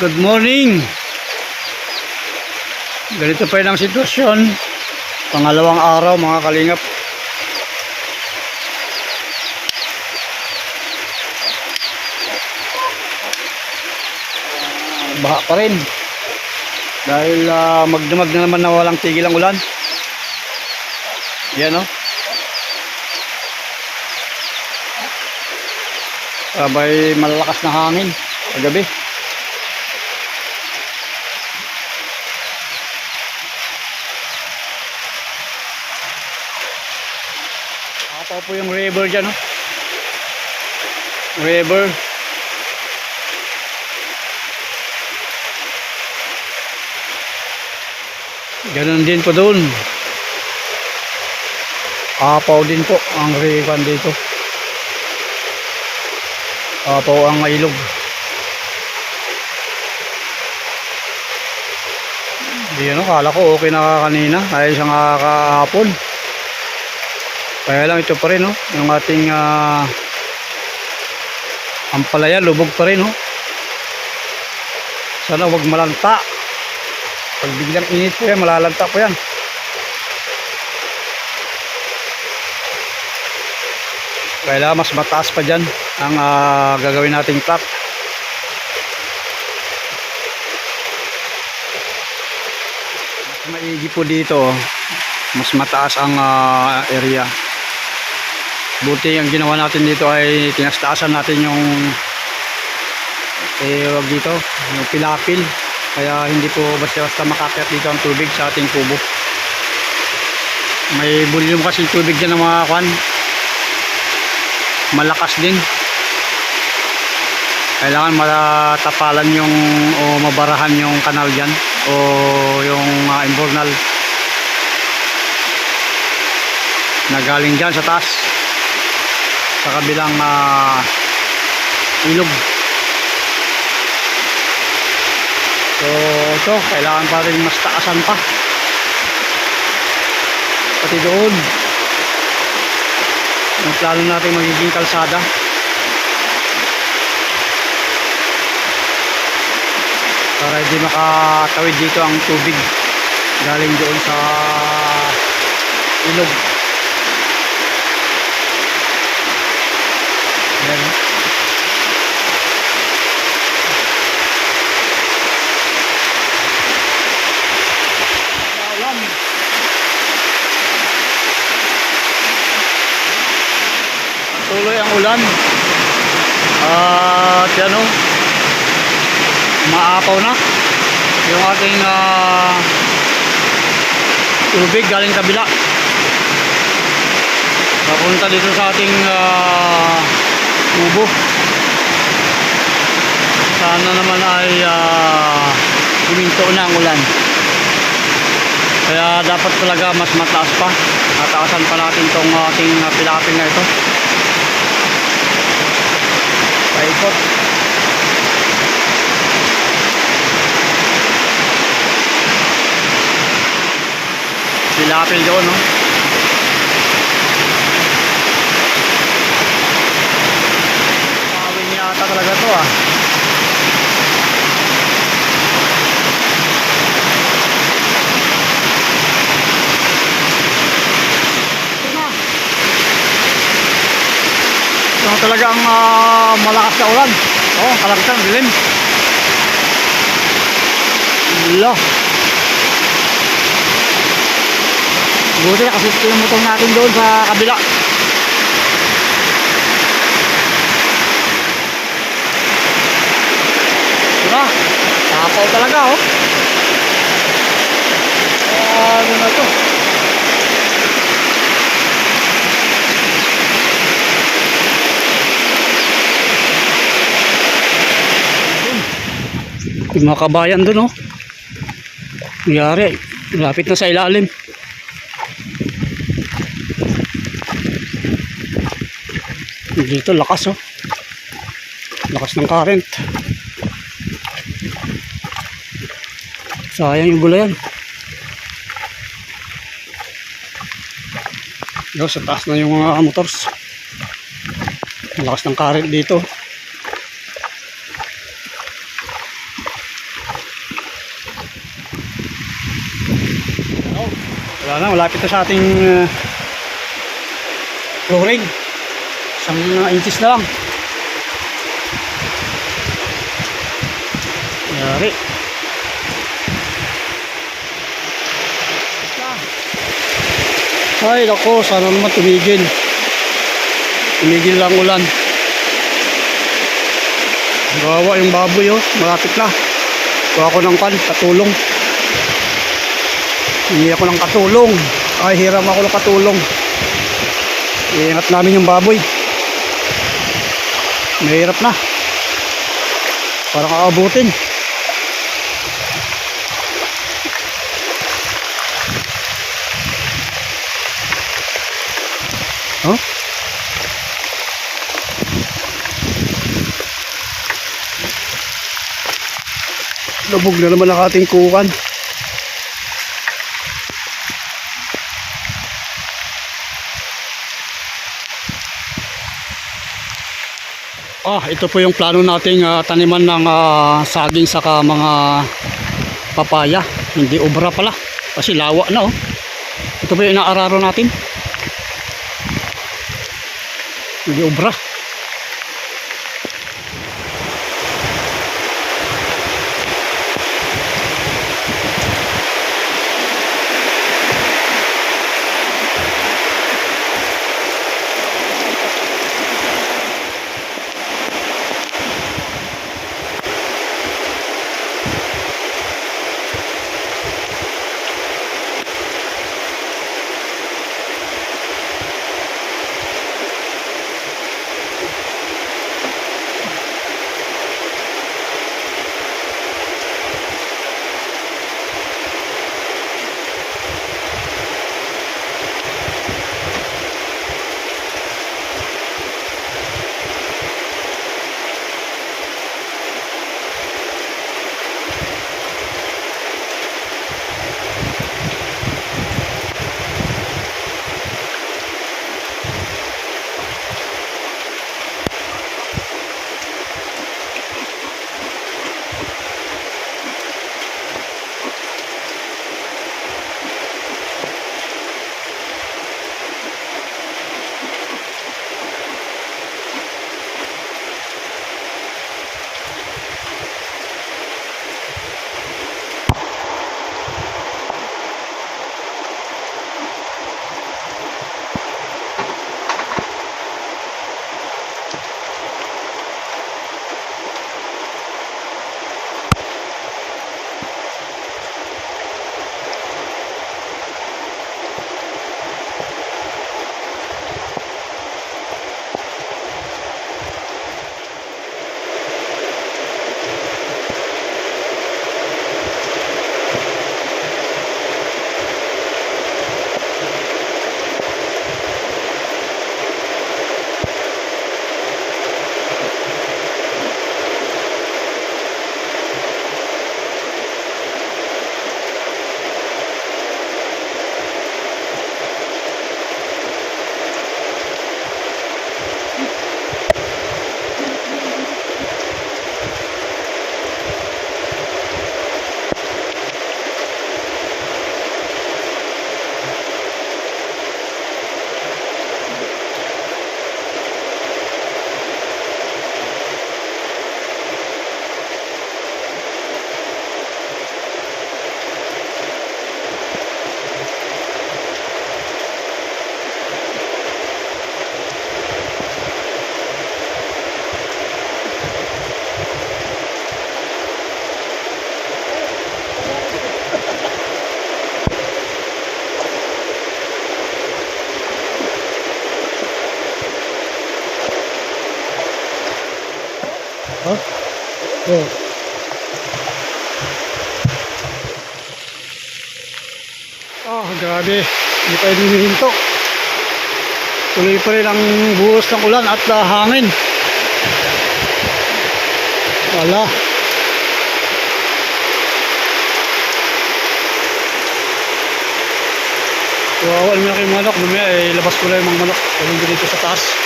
Good morning. Ganito pa rin ang sitwasyon. Pangalawang araw mga kalingap. Baha pa rin. Dahil ah, magdamag na naman na walang tigil ang ulan. Yan o. Sabay malalakas na hangin kagabi. Nakataw po yung river dyan, no? River. Ganon din po doon. Apaw din po ang river dito. Apaw ang ilog. Hindi ano, kala ko okay na kanina. Ayos ang kahapon. Kaya lang ito pa rin, no? Yung ating ah, ampalaya, lubog pa rin, no? Sana wag malanta. Pag biglang init po yan, malalanta po yan. Kaya mas mataas pa dyan ang ah, gagawin nating trap. Mas maigi po dito, mas mataas ang ah, area. Buti ang ginawa natin dito ay tinastaasan natin yung eh, wag dito, yung pilapil. Kaya hindi po basta-basta makakit dito ang tubig sa ating kubo. May volume kasi tubig dyan ng mga kwan. Malakas din. Kailangan matapalan yung o mabarahan yung kanal dyan o yung uh, imbornal na galing dyan sa taas sa kabilang ah, ilog. So, ito, kailangan pa rin mas taasan pa. Pati doon. Ang plano natin magiging kalsada. Para hindi makatawid dito ang tubig galing doon sa ilog. Oh. Ulan. Tuloy ang ulan. At yan o. Maapaw na. Yung ating ah, tubig galing kabila. Papunta dito sa ating ah, kubo. Sana naman ay uh, huminto na ang ulan. Kaya dapat talaga mas mataas pa. Tataasan pa natin tong ating uh, pilapil na ito. Paikot. Pilapil doon, no? Talaga to, ah. Ito talagang ah, malakas na ulan. Oh, kalagtan, dilim. Lo. Buti na kasi yung natin doon sa kabila. Diba? Tapaw talaga oh. Ah, ano na to? Yung mga kabayan doon, oh. Nangyari, lapit na sa ilalim. Dito, lakas, oh. Lakas ng current. sayang yung gulayan yun sa taas na yung mga uh, motors. Malakas ng current dito. Wala na malapit na sa ating uh, flooring. Isang uh, inches na lang. Yari. Ay, nako, sana naman tumigil. Tumigil lang ulan. Gawa yung baboy, oh. Malapit na. Gawa ko ng kan, katulong. Hindi ako ng katulong. Ay, hiram ako ng katulong. Iingat namin yung baboy. Mahirap na. Parang aabutin. Oh? Lubog na naman ang ating kukan. Ah, ito po yung plano nating ah, taniman ng ah, saging saka mga papaya. Hindi obra pala. Kasi lawa na oh. Ito po yung inaararo natin. Hindi obra. Oh. Ah, grabe. Hindi tayo dinihinto. Tuloy pa rin ang buhos ng ulan at ah, hangin. Wala. Naman ako yung manok. Mamaya eh, labas ko lang yung mga manok. Tulong dito sa taas.